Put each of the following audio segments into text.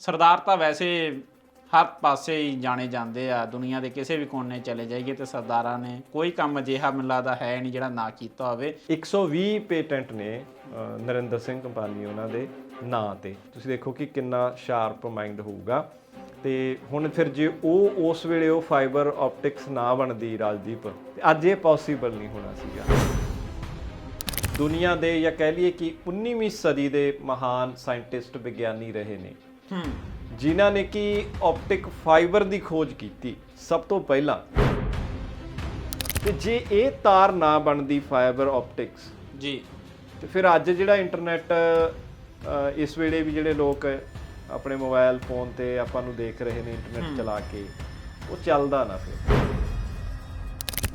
ਸਰਦਾਰ ਤਾਂ ਵੈਸੇ ਹਰ ਪਾਸੇ ਹੀ ਜਾਣੇ ਜਾਂਦੇ ਆ ਦੁਨੀਆ ਦੇ ਕਿਸੇ ਵੀ ਕੋਨੇ ਚਲੇ ਜਾਈਏ ਤੇ ਸਰਦਾਰਾਂ ਨੇ ਕੋਈ ਕੰਮ ਅਜਿਹਾ ਮੈਨੂੰ ਲੱਗਦਾ ਹੈ ਨਹੀਂ ਜਿਹੜਾ ਨਾ ਕੀਤਾ ਹੋਵੇ। 120 ਪੇਟੈਂਟ ਨੇ ਅ, ਨਰਿੰਦਰ ਸਿੰਘ ਕੰਪਾਨੀ ਉਹਨਾਂ ਦੇ ਨਾਂ ਤੇ। ਤੁਸੀਂ ਦੇਖੋ ਕਿ ਕਿੰਨਾ ਸ਼ਾਰਪ ਮਾਈਂਡ ਹੋਊਗਾ। ਤੇ ਹੁਣ ਫਿਰ ਜੇ ਉਹ ਉਸ ਵੇਲੇ ਉਹ ਫਾਈਬਰ ਆਪਟਿਕਸ ਨਾ ਬਣਦੀ ਰਾਜਦੀਪ ਤੇ ਅੱਜ ਇਹ ਪੋਸੀਬਲ ਨਹੀਂ ਹੋਣਾ ਸੀਗਾ। ਦੁਨੀਆ ਦੇ ਜਾਂ ਕਹਿ ਲਈਏ ਕਿ 19ਵੀਂ ਸਦੀ ਦੇ ਮਹਾਨ ਸਾਇੰਟਿਸਟ ਵਿਗਿਆਨੀ ਰਹੇ ਨੇ। ਜਿਨ੍ਹਾਂ ਨੇ ਕਿ ਆਪਟਿਕ ਫਾਈਬਰ ਦੀ ਖੋਜ ਕੀਤੀ? ਸਭ ਤੋਂ ਪਹਿਲਾਂ ਤੇ ਜੇ ਇਹ ਤਾਰ ਨਾ ਬਣਦੀ ਫਾਈਬਰ ਆਪਟਿਕਸ ਜੀ। ਤੇ ਫਿਰ ਅੱਜ ਜਿਹੜਾ ਇੰਟਰਨੈਟ ਇਸ ਵੇਲੇ ਵੀ ਜਿਹੜੇ ਲੋਕ ਆਪਣੇ ਮੋਬਾਈਲ ਫੋਨ ਤੇ ਆਪਾਂ ਨੂੰ ਦੇਖ ਰਹੇ ਨੇ ਇੰਟਰਨੈਟ ਚਲਾ ਕੇ ਉਹ ਚੱਲਦਾ ਨਾ ਫਿਰ।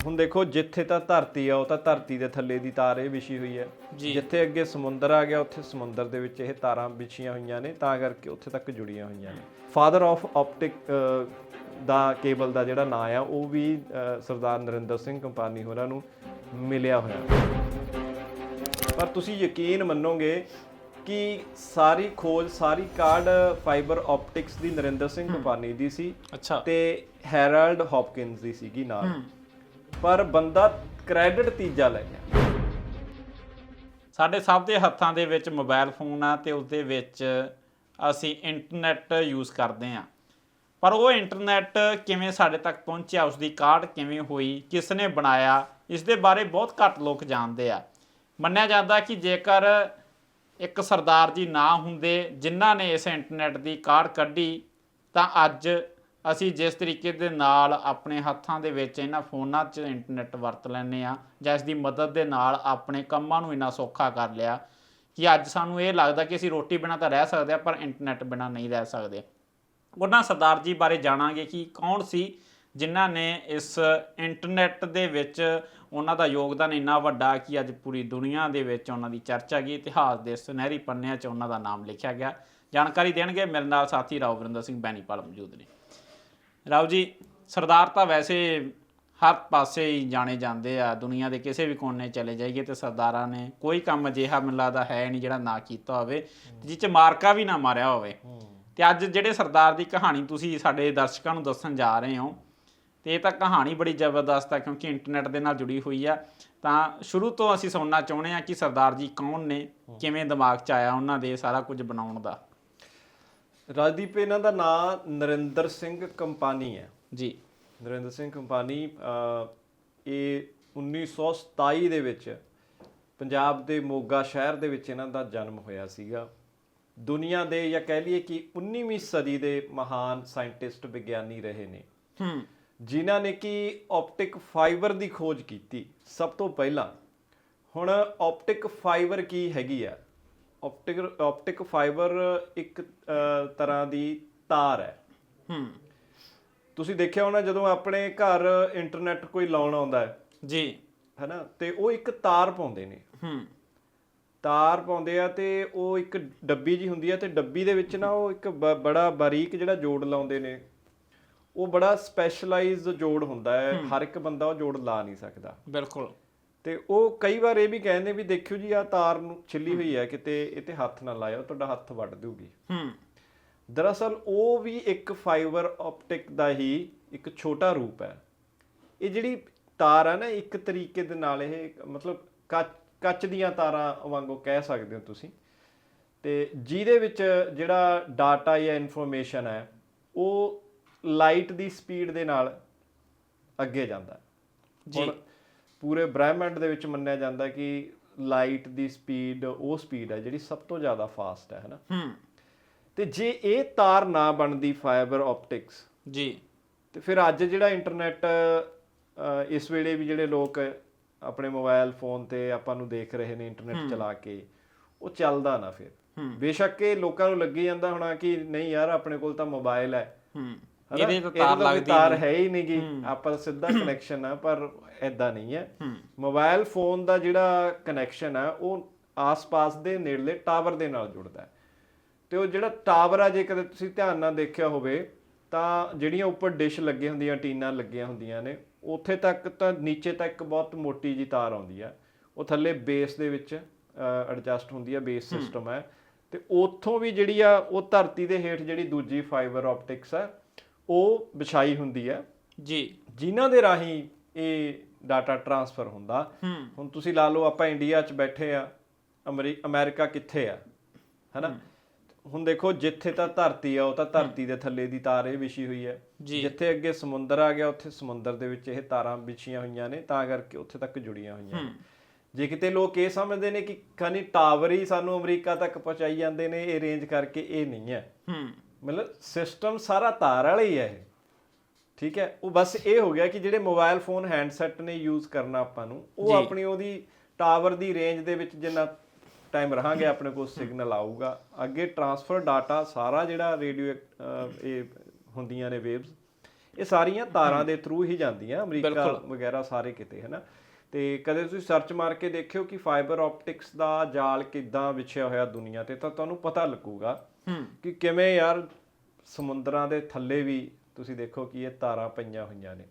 ਹੁਣ ਦੇਖੋ ਜਿੱਥੇ ਤਾਂ ਧਰਤੀ ਆ ਉਹ ਤਾਂ ਧਰਤੀ ਦੇ ਥੱਲੇ ਦੀ ਤਾਰ ਇਹ ਵਿਛੀ ਹੋਈ ਹੈ। ਜਿੱਥੇ ਅੱਗੇ ਸਮੁੰਦਰ ਆ ਗਿਆ ਉੱਥੇ ਸਮੁੰਦਰ ਦੇ ਵਿੱਚ ਇਹ ਤਾਰਾਂ ਵਿਛੀਆਂ ਹੋਈਆਂ ਨੇ ਤਾਂ ਕਰਕੇ ਉੱਥੇ ਤੱਕ ਜੁੜੀਆਂ ਹੋਈਆਂ ਨੇ। ਫਾਦਰ ਆਫ ਆਪਟਿਕ ਦਾ ਕੇਬਲ ਦਾ ਜਿਹੜਾ ਨਾਂ ਆ ਉਹ ਵੀ ਸਰਦਾਰ ਨਰਿੰਦਰ ਸਿੰਘ ਕੰਪਾਨੀ ਹੋਰਾਂ ਨੂੰ ਮਿਲਿਆ ਹੋਇਆ। ਪਰ ਤੁਸੀਂ ਯਕੀਨ ਮੰਨੋਗੇ ਕਿ ਸਾਰੀ ਖੋਜ ਸਾਰੀ ਕਾਰਡ ਫਾਈਬਰ ਆਪਟਿਕਸ ਦੀ ਨਰਿੰਦਰ ਸਿੰਘ ਕੰਪਾਨੀ ਦੀ ਸੀ ਅੱਛਾ। ਤੇ ਹੈਰਲਡ ਹੌਪਕਿੰਸ ਦੀ ਸੀਗੀ ਨਾਲ। ਪਰ ਬੰਦਾ ਕ੍ਰੈਡਿਟ ਤੀਜਾ ਲੈ ਗਿਆ। ਸਾਡੇ ਸਭ ਦੇ ਹੱਥਾਂ ਦੇ ਵਿੱਚ ਮੋਬਾਈਲ ਫੋਨ ਆ ਤੇ ਉਸ ਦੇ ਵਿੱਚ ਅਸੀਂ ਇੰਟਰਨੈਟ ਯੂਜ਼ ਕਰਦੇ ਆ ਪਰ ਉਹ ਇੰਟਰਨੈਟ ਕਿਵੇਂ ਸਾਡੇ ਤੱਕ ਪਹੁੰਚਿਆ ਉਸ ਦੀ ਕਾਢ ਕਿਵੇਂ ਹੋਈ ਕਿਸ ਨੇ ਬਣਾਇਆ ਇਸ ਦੇ ਬਾਰੇ ਬਹੁਤ ਘੱਟ ਲੋਕ ਜਾਣਦੇ ਆ। ਮੰਨਿਆ ਜਾਂਦਾ ਕਿ ਜੇਕਰ ਇੱਕ ਸਰਦਾਰ ਜੀ ਨਾ ਹੁੰਦੇ, ਜਿਨ੍ਹਾਂ ਨੇ ਇਸ ਇੰਟਰਨੈਟ ਦੀ ਕਾਢ ਕੱਢੀ, ਤਾਂ ਅੱਜ ਅਸੀਂ ਜਿਸ ਤਰੀਕੇ ਦੇ ਨਾਲ ਆਪਣੇ ਹੱਥਾਂ ਦੇ ਵਿੱਚ ਇਹਨਾਂ ਫੋਨਾਂ 'ਚ ਇੰਟਰਨੈਟ ਵਰਤ ਲੈਂਦੇ ਆ ਜਾਂ ਇਸ ਦੀ ਮਦਦ ਦੇ ਨਾਲ ਆਪਣੇ ਕੰਮਾਂ ਨੂੰ ਇੰਨਾ ਸੌਖਾ ਕਰ ਲਿਆ ਕਿ ਅੱਜ ਸਾਨੂੰ ਇਹ ਲੱਗਦਾ ਕਿ ਅਸੀਂ ਰੋਟੀ ਬਿਨਾਂ ਤਾਂ ਰਹਿ ਸਕਦੇ ਆ ਪਰ ਇੰਟਰਨੈਟ ਬਿਨਾਂ ਨਹੀਂ ਰਹਿ ਸਕਦੇ। ਉਹਨਾਂ ਸਰਦਾਰ ਜੀ ਬਾਰੇ ਜਾਣਾਂਗੇ ਕਿ ਕੌਣ ਸੀ ਜਿਨ੍ਹਾਂ ਨੇ ਇਸ ਇੰਟਰਨੈਟ ਦੇ ਵਿੱਚ ਉਹਨਾਂ ਦਾ ਯੋਗਦਾਨ ਇੰਨਾ ਵੱਡਾ ਕਿ ਅੱਜ ਪੂਰੀ ਦੁਨੀਆ ਦੇ ਵਿੱਚ ਉਹਨਾਂ ਦੀ ਚਰਚਾ ਗਈ, ਇਤਿਹਾਸ ਦੇ ਸੁਨਹਿਰੀ ਪੰਨਿਆਂ 'ਚ ਉਹਨਾਂ ਦਾ ਨਾਮ ਲਿਖਿਆ ਗਿਆ। ਜਾਣਕਾਰੀ ਦੇਣਗੇ ਮੇਰੇ ਨਾਲ ਸਾਥੀ ਰਾਓ ਸਿੰਘ ਬੈਣੀਪਾਲ ਮੌਜੂਦ ਨੇ। ਰਾਓ ਜੀ ਸਰਦਾਰ ਤਾਂ ਵੈਸੇ ਹਰ ਪਾਸੇ ਹੀ ਜਾਣੇ ਜਾਂਦੇ ਆ ਦੁਨੀਆ ਦੇ ਕਿਸੇ ਵੀ ਕੋਨੇ ਚਲੇ ਜਾਈਏ ਤੇ ਸਰਦਾਰਾਂ ਨੇ ਕੋਈ ਕੰਮ ਅਜਿਹਾ ਮੈਨੂੰ ਲੱਗਦਾ ਹੈ ਨਹੀਂ ਜਿਹੜਾ ਨਾ ਕੀਤਾ ਹੋਵੇ ਜਿਹ 'ਚ ਮਾਰਕਾ ਵੀ ਨਾ ਮਾਰਿਆ ਹੋਵੇ। ਤੇ ਅੱਜ ਜਿਹੜੇ ਸਰਦਾਰ ਦੀ ਕਹਾਣੀ ਤੁਸੀਂ ਸਾਡੇ ਦਰਸ਼ਕਾਂ ਨੂੰ ਦੱਸਣ ਜਾ ਰਹੇ ਹੋ ਤੇ ਇਹ ਤਾਂ ਕਹਾਣੀ ਬੜੀ ਜ਼ਬਰਦਸਤ ਹੈ ਕਿਉਂਕਿ ਇੰਟਰਨੈਟ ਦੇ ਨਾਲ ਜੁੜੀ ਹੋਈ ਆ ਤਾਂ ਸ਼ੁਰੂ ਤੋਂ ਅਸੀਂ ਸੁਣਨਾ ਚਾਹੁੰਦੇ ਆ ਕਿ ਸਰਦਾਰ ਜੀ ਕੌਣ ਨੇ ਕਿਵੇਂ ਦਿਮਾਗ 'ਚ ਆਇਆ ਉਹਨਾਂ ਦੇ ਸਾਰਾ ਕੁਝ ਬਣਾਉਣ ਦਾ। ਰਾਜਦੀਪ ਇਹਨਾਂ ਦਾ ਨਾਮ ਨਰਿੰਦਰ ਸਿੰਘ ਕੰਪਾਨੀ ਹੈ। ਜੀ। ਨਰਿੰਦਰ ਸਿੰਘ ਕੰਪਾਨੀ ਇਹ 1927 ਦੇ ਵਿੱਚ ਪੰਜਾਬ ਦੇ ਮੋਗਾ ਸ਼ਹਿਰ ਦੇ ਵਿੱਚ ਇਹਨਾਂ ਦਾ ਜਨਮ ਹੋਇਆ ਸੀਗਾ। ਦੁਨੀਆ ਦੇ ਜਾਂ ਕਹਿ ਲਈਏ ਕਿ 19ਵੀਂ ਸਦੀ ਦੇ ਮਹਾਨ ਸਾਇੰਟਿਸਟ ਵਿਗਿਆਨੀ ਰਹੇ ਨੇ। ਹੂੰ। ਜਿਨ੍ਹਾਂ ਨੇ ਕਿ ਆਪਟਿਕ ਫਾਈਬਰ ਦੀ ਖੋਜ ਕੀਤੀ? ਸਭ ਤੋਂ ਪਹਿਲਾਂ ਹੁਣ ਆਪਟਿਕ ਫਾਈਬਰ ਕੀ ਹੈਗੀ ਆ? ਆਪਟਿਕ ਆਪਟਿਕ ਫਾਈਬਰ ਇੱਕ ਤਰ੍ਹਾਂ ਦੀ ਤਾਰ ਹੈ। ਹੂੰ। ਤੁਸੀਂ ਦੇਖਿਆ ਹੋਣਾ ਜਦੋਂ ਆਪਣੇ ਘਰ ਇੰਟਰਨੈਟ ਕੋਈ ਲਾਉਣ ਆਉਂਦਾ ਹੈ। ਜੀ। ਹੈਨਾ? ਤੇ ਉਹ ਇੱਕ ਤਾਰ ਪਾਉਂਦੇ ਨੇ। ਹੂੰ। ਤਾਰ ਪਾਉਂਦੇ ਆ ਤੇ ਉਹ ਇੱਕ ਡੱਬੀ ਜੀ ਹੁੰਦੀ ਆ ਤੇ ਡੱਬੀ ਦੇ ਵਿੱਚ ਨਾ ਉਹ ਇੱਕ ਬੜਾ ਬਾਰੀਕ ਜਿਹੜਾ ਜੋੜ ਲਾਉਂਦੇ ਨੇ। ਉਹ ਬੜਾ ਸਪੈਸ਼ਲਾਈਜ਼ਡ ਜੋੜ ਹੁੰਦਾ ਹੈ। ਹਰ ਇੱਕ ਬੰਦਾ ਉਹ ਜੋੜ ਲਾ ਨਹੀਂ ਸਕਦਾ। ਬਿਲਕੁਲ। ਤੇ ਉਹ ਕਈ ਵਾਰ ਇਹ ਵੀ ਕਹਿੰਦੇ ਵੀ ਦੇਖਿਓ ਜੀ ਆ ਤਾਰ ਨੂੰ ਛਿੱਲੀ ਹੋਈ ਹੈ ਕਿਤੇ ਇਹ ਤੇ ਹੱਥ ਨਾ ਲਾਇਓ ਤੁਹਾਡਾ ਹੱਥ ਵੱਢ ਦੂਗੀ ਹੂੰ। ਦਰਅਸਲ ਉਹ ਵੀ ਇੱਕ ਫਾਈਬਰ ਆਪਟਿਕ ਦਾ ਹੀ ਇੱਕ ਛੋਟਾ ਰੂਪ ਹੈ। ਇਹ ਜਿਹੜੀ ਤਾਰ ਹੈ ਨਾ ਇੱਕ ਤਰੀਕੇ ਦੇ ਨਾਲ ਇਹ ਮਤਲਬ ਕੱਚ ਕੱਚ ਦੀਆਂ ਤਾਰਾਂ ਵਾਂਗੂ ਕਹਿ ਸਕਦੇ ਹੋ ਤੁਸੀਂ। ਤੇ ਜਿਹਦੇ ਵਿੱਚ ਜਿਹੜਾ ਡਾਟਾ ਜਾਂ ਇਨਫੋਰਮੇਸ਼ਨ ਹੈ ਉਹ ਲਾਈਟ ਦੀ ਸਪੀਡ ਦੇ ਨਾਲ ਅੱਗੇ ਜਾਂਦਾ। ਜੀ। ਪੂਰੇ ਬ੍ਰਹਿਮੰਡ ਦੇ ਵਿੱਚ ਮੰਨਿਆ ਜਾਂਦਾ ਕਿ ਲਾਈਟ ਦੀ ਸਪੀਡ ਉਹ ਸਪੀਡ ਹੈ ਜਿਹੜੀ ਸਭ ਤੋਂ ਜ਼ਿਆਦਾ ਫਾਸਟ ਹੈ ਹਨਾ? ਹੂੰ। ਤੇ ਜੇ ਇਹ ਤਾਰ ਨਾ ਬਣਦੀ ਫਾਈਬਰ ਆਪਟਿਕਸ ਜੀ। ਤੇ ਫਿਰ ਅੱਜ ਜਿਹੜਾ ਇੰਟਰਨੈਟ ਇਸ ਵੇਲੇ ਵੀ ਜਿਹੜੇ ਲੋਕ ਆਪਣੇ ਮੋਬਾਈਲ ਫੋਨ ਤੇ ਆਪਾਂ ਨੂੰ ਦੇਖ ਰਹੇ ਨੇ ਇੰਟਰਨੈਟ ਚਲਾ ਕੇ ਉਹ ਚੱਲਦਾ ਨਾ ਫਿਰ। ਬੇਸ਼ੱਕ ਇਹ ਲੋਕਾਂ ਨੂੰ ਲੱਗੀ ਜਾਂਦਾ ਹੋਣਾ ਕਿ ਨਹੀਂ ਯਾਰ ਆਪਣੇ ਕੋਲ ਤਾਂ ਮੋਬਾਈਲ ਹੈ? ਇਹਦੇ ਤਾਂ ਤਾਰ ਲੱਗਦੀ ਤਾਰ ਹੈ ਹੀ ਨਹੀਂਗੀ ਆਪਾਂ ਸਿੱਧਾ ਕਨੈਕਸ਼ਨ ਆ ਪਰ ਐਦਾਂ ਨਹੀਂ ਹੈ। ਮੋਬਾਈਲ ਫੋਨ ਦਾ ਜਿਹੜਾ ਕਨੈਕਸ਼ਨ ਹੈ ਉਹ ਆਸ-ਪਾਸ ਦੇ ਨੇੜਲੇ ਟਾਵਰ ਦੇ ਨਾਲ ਜੁੜਦਾ ਹੈ। ਤੇ ਉਹ ਜਿਹੜਾ ਟਾਵਰ ਆ ਜੇ ਕਦੇ ਤੁਸੀਂ ਧਿਆਨ ਨਾਲ ਦੇਖਿਆ ਹੋਵੇ ਤਾਂ ਜਿਹੜੀਆਂ ਉੱਪਰ ਡਿਸ਼ ਲੱਗੇ ਹੁੰਦੀਆਂ ਟੀਨਾਂ ਲੱਗੀਆਂ ਹੁੰਦੀਆਂ ਨੇ ਉੱਥੇ ਤੱਕ ਤਾਂ ਨੀਚੇ ਤੱਕ ਬਹੁਤ ਮੋਟੀ ਜੀ ਤਾਰ ਆਉਂਦੀ ਆ। ਉਹ ਥੱਲੇ ਬੇਸ ਦੇ ਵਿੱਚ ਐਡਜਸਟ ਹੁੰਦੀ ਆ ਬੇਸ ਸਿਸਟਮ ਹੈ ਤੇ ਉੱਥੋਂ ਵੀ ਜਿਹੜੀ ਆ ਉਹ ਧਰਤੀ ਦੇ ਹੇਠ ਜਿਹੜੀ ਦੂਜੀ ਫਾਈਬਰ ਆਪਟਿਕਸ ਆ ਉਹ ਵਿਛਾਈ ਹੁੰਦੀ ਆ ਜੀ। ਜਿਨ੍ਹਾਂ ਦੇ ਰਾਹੀਂ ਇਹ ਡਾਟਾ ਟਰਾਂਸਫਰ ਹੁੰਦਾ। ਹੂੰ। ਹੁਣ ਤੁਸੀਂ ਲਾ ਲਓ ਆਪਾਂ ਇੰਡੀਆ 'ਚ ਬੈਠੇ ਆ ਅਮਰੀ ਅਮਰੀਕਾ ਕਿੱਥੇ ਆ? ਹੈਨਾ? ਹੁਣ ਦੇਖੋ ਜਿੱਥੇ ਤਾਂ ਧਰਤੀ ਆ ਉਹ ਤਾਂ ਧਰਤੀ ਦੇ ਥੱਲੇ ਦੀ ਤਾਰ ਇਹ ਵਿਛੀ ਹੋਈ ਹੈ। ਜਿੱਥੇ ਅੱਗੇ ਸਮੁੰਦਰ ਆ ਗਿਆ ਉੱਥੇ ਸਮੁੰਦਰ ਦੇ ਵਿੱਚ ਇਹ ਤਾਰਾਂ ਵਿਛੀਆਂ ਹੋਈਆਂ ਨੇ ਤਾਂ ਕਰਕੇ ਉੱਥੇ ਤੱਕ ਜੁੜੀਆਂ ਹੋਈਆਂ ਜੇ ਕਿਤੇ ਲੋਕ ਇਹ ਸਮਝਦੇ ਨੇ ਕਿ ਖਾਨੀ ਟਾਵਰ ਹੀ ਸਾਨੂੰ ਅਮਰੀਕਾ ਤੱਕ ਪਹੁੰਚਾਈ ਜਾਂਦੇ ਨੇ ਇਹ ਰੇਂਜ ਕਰਕੇ ਇਹ ਨਹੀਂ ਹੈ। ਹੂੰ। ਮਤਲਬ ਸਿਸਟਮ ਸਾਰਾ ਤਾਰ ਵਾਲਾ ਹੀ ਹੈ ਇਹ। ਠੀਕ ਹੈ? ਉਹ ਬਸ ਇਹ ਹੋ ਗਿਆ ਕਿ ਜਿਹੜੇ ਮੋਬਾਈਲ ਫੋਨ ਹੈਂਡਸੈਟ ਨੇ ਯੂਜ਼ ਕਰਨਾ ਆਪਾਂ ਨੂੰ ਉਹ। ਆਪਣੀ ਉਹਦੀ ਟਾਵਰ ਦੀ ਰੇਂਜ ਦੇ ਵਿੱਚ ਜਿੰਨਾ ਟਾਈਮ ਰਹਾਂਗੇ ਆਪਣੇ ਕੋਲ ਸਿਗਨਲ ਆਊਗਾ। ਅੱਗੇ ਟਰਾਂਸਫਰ ਡਾਟਾ ਸਾਰਾ ਜਿਹੜਾ ਰੇਡੀਓ ਇਹ ਹੁੰਦੀਆਂ ਨੇ ਵੇਵਸ ਇਹ ਸਾਰੀਆਂ ਤਾਰਾਂ ਦੇ ਥਰੂ ਹੀ ਜਾਂਦੀਆਂ ਅਮਰੀਕਾ। ਵਗੈਰਾ ਸਾਰੇ ਕਿਤੇ ਹਨਾ? ਤੇ ਕਦੇ ਤੁਸੀਂ ਸਰਚ ਮਾਰ ਕੇ ਦੇਖਿਓ ਕਿ ਫਾਈਬਰ ਆਪਟਿਕਸ ਦਾ ਜਾਲ ਕਿੱਦਾਂ ਵਿਛਿਆ ਹੋਇਆ ਦੁਨੀਆ ਤੇ ਤਾਂ ਤੁਹਾਨੂੰ ਪਤਾ ਲੱਗੂਗਾ। ਹੂੰ ਕਿ ਕਿਵੇਂ ਯਾਰ ਸਮੁੰਦਰਾਂ ਦੇ ਥੱਲੇ ਵੀ ਤੁਸੀਂ ਦੇਖੋ ਕਿ ਇਹ ਤਾਰਾਂ ਪਈਆਂ ਹੋਈਆਂ ਨੇ।